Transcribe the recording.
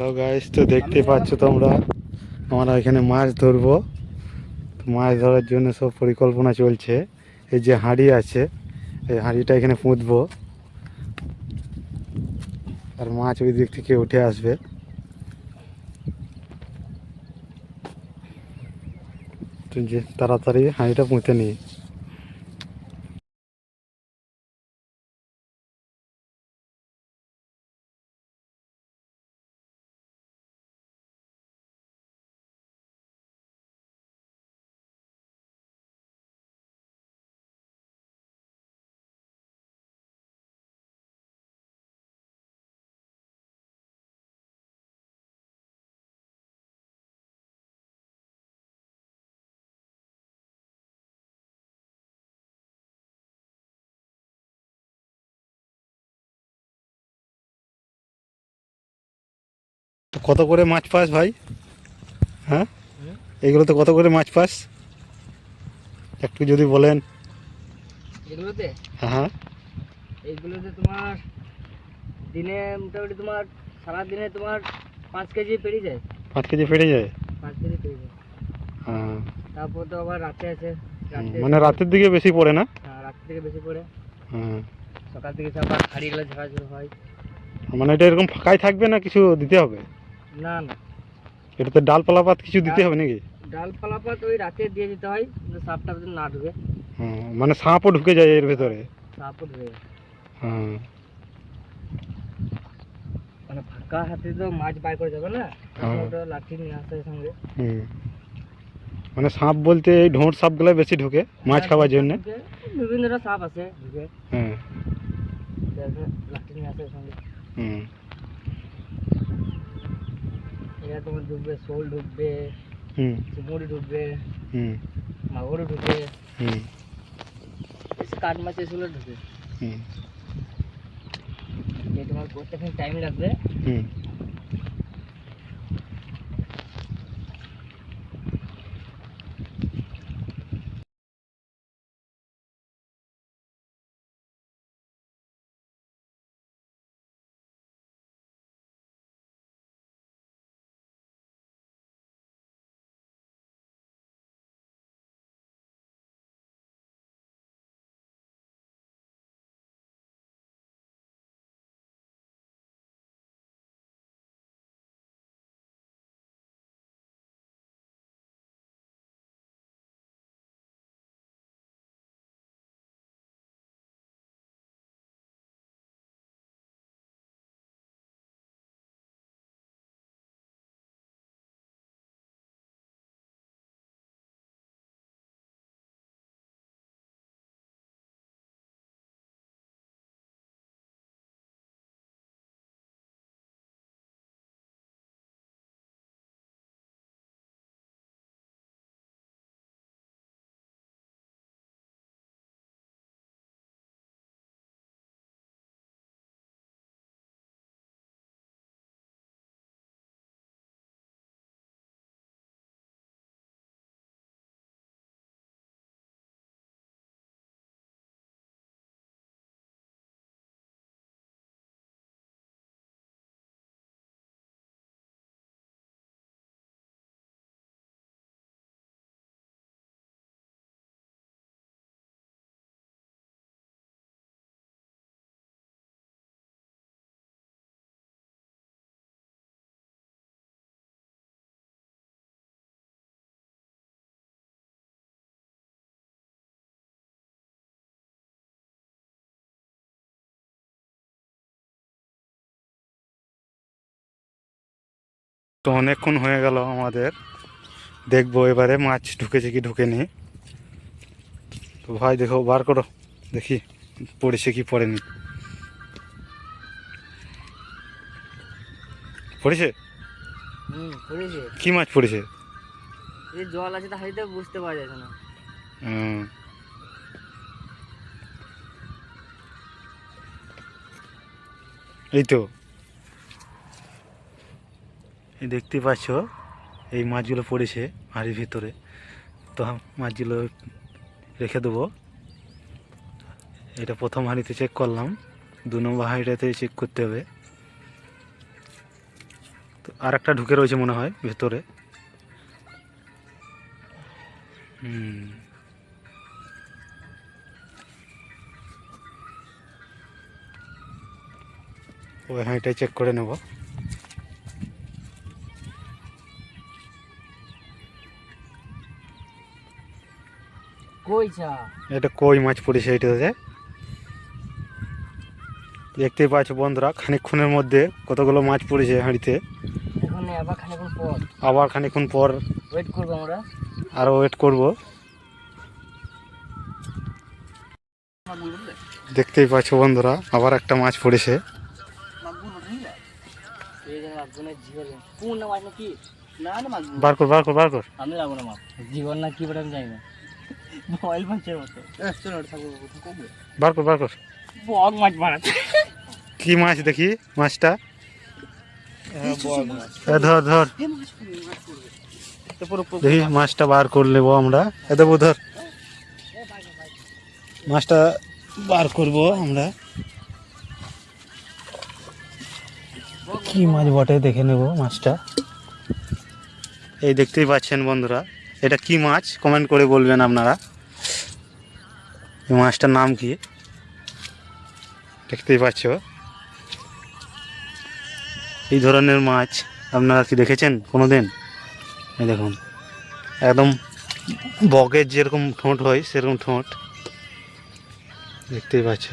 Hello guys তো দেখতে পাচ্ছ তোমরা। আমরা এখানে মাছ ধরবো। মাছ ধরার জন্য সব পরিকল্পনা চলছে। এই যে হাঁড়ি আছে, এই হাঁড়িটা এখানে পুঁতবো। আর মাছ ওই দিক থেকে উঠে আসবে। তাড়াতাড়ি হাঁড়িটা পুঁতে নিই। কত করে মাছ পাস ভাই? হ্যাঁ? এগুলো তো কত করে মাছ পাস? একটু যদি বলেন। এগুলোতে? হ্যাঁ। তোমার দিনে মোটামুটি তোমার সারা দিনে তোমার পাঁচ কেজি পেরিয়ে যায়। পাঁচ কেজি যায়? পাঁচ কেজি পেরিয়ে যায়। হ্যাঁ। তারপর তো আবার রাতে আছে। মানে রাতের দিকে বেশি পড়ে না? হ্যাঁ, রাত থেকে বেশি পড়ে। হ্যাঁ। সকাল থেকে হাড়িগুলো ঝাড়াঝুড়ো হয়। মানে এটা এরকম ফাঁকাই থাকবে না কিছু দিতে হবে? না না। এটাতে ডালপালা পাত কিছু দিতে হবে নাকি? ডাল পালাপাত ওই রাতে দিয়ে দিতে হয় কিন্তু সাপটা যদি না ঢুকে। হ্যাঁ মানে সাপও ঢুকে যায় এর ভেতরে? সাপও ঢুকে যায়। হ্যাঁ। মানে ফাঁকা হাতে তো মাছ বার করে যাবে না হ্যাঁ। তখন ওটা লাঠি নিয়ে আসে সঙ্গে। হুম। মানে সাপ বলতে এই ঢোঁট সাপগুলো বেশি ঢুকে মাছ খাওয়ার জন্য? ঢুকে, বিভিন্ন ধরনের সাপ আছে ঢুকে। হ্যাঁ। তারপরে লাঠি নিয়ে আসে সঙ্গে। হুম। এরা তোমার ঢুকবে শোল ঢুকবে হুম চিংড়ি ঢুকবে হুম মাগুর ঢুকে হুম বেশি কাঠ মাছ এগুলো ঢুকে হুম এই তোমার করতে এখন টাইম লাগবে হুম তো অনেকক্ষণ হয়ে গেল আমাদের। দেখব এবারে মাছ ঢুকেছে কি ঢুকেনি। তো ভাই দেখো বার করো। দেখি পড়েছে কি পড়েনি। পড়েছে? কি মাছ পড়েছে? এই জল আছে তা হাড়িতে বুঝতে পারা যাচ্ছে না এই তো। দেখতে পাচ্ছ, এই মাছগুলো পড়েছে হাঁড়ির ভিতরে। তো মাছগুলো রেখে দেবো। এটা প্রথম হাঁড়িতে চেক করলাম। দু নম্বর হাঁড়িটাতে চেক করতে হবে। তো আর একটা ঢুকে রয়েছে মনে হয় ভেতরে। হুম। ওই হাঁড়িটাই চেক করে নেব। এটা কই মাছ পড়েছে এইটাতে দেখতেই পাচ্ছ বন্ধুরা খানিকক্ষণের মধ্যে কতগুলো মাছ পড়েছে হাঁড়িতে। আবার খানিকক্ষণ পর। আবার ওয়েট করব আমরা। আরও ওয়েট করব। দেখতেই পাচ্ছ বন্ধুরা আবার একটা মাছ পড়েছে। বার কর বার কর বার কর। আমি লাগবো না মাছ। জীবন না কি বলে আমি জানি না। মাছের মতো। কমবে বার কর বার কর। বগ মাছ বানাচ্ছে কি মাছ দেখি? মাছটা? এ ধর ধর। দেখি মাছটা বার করে নেব আমরা। এ দেবো ধর। মাছটা বার করব আমরা। কি মাছ বটে দেখে নেব মাছটা। এই দেখতেই পাচ্ছেন বন্ধুরা। এটা কি মাছ? কমেন্ট করে বলবেন আপনারা। এই মাছটার নাম কি? দেখতেই পাচ্ছ। এই ধরনের মাছ আপনারা কি দেখেছেন কোনো দিন দেখুন। একদম বগের যেরকম ঠোঁট হয়, সেরকম ঠোঁট। দেখতেই পাচ্ছ।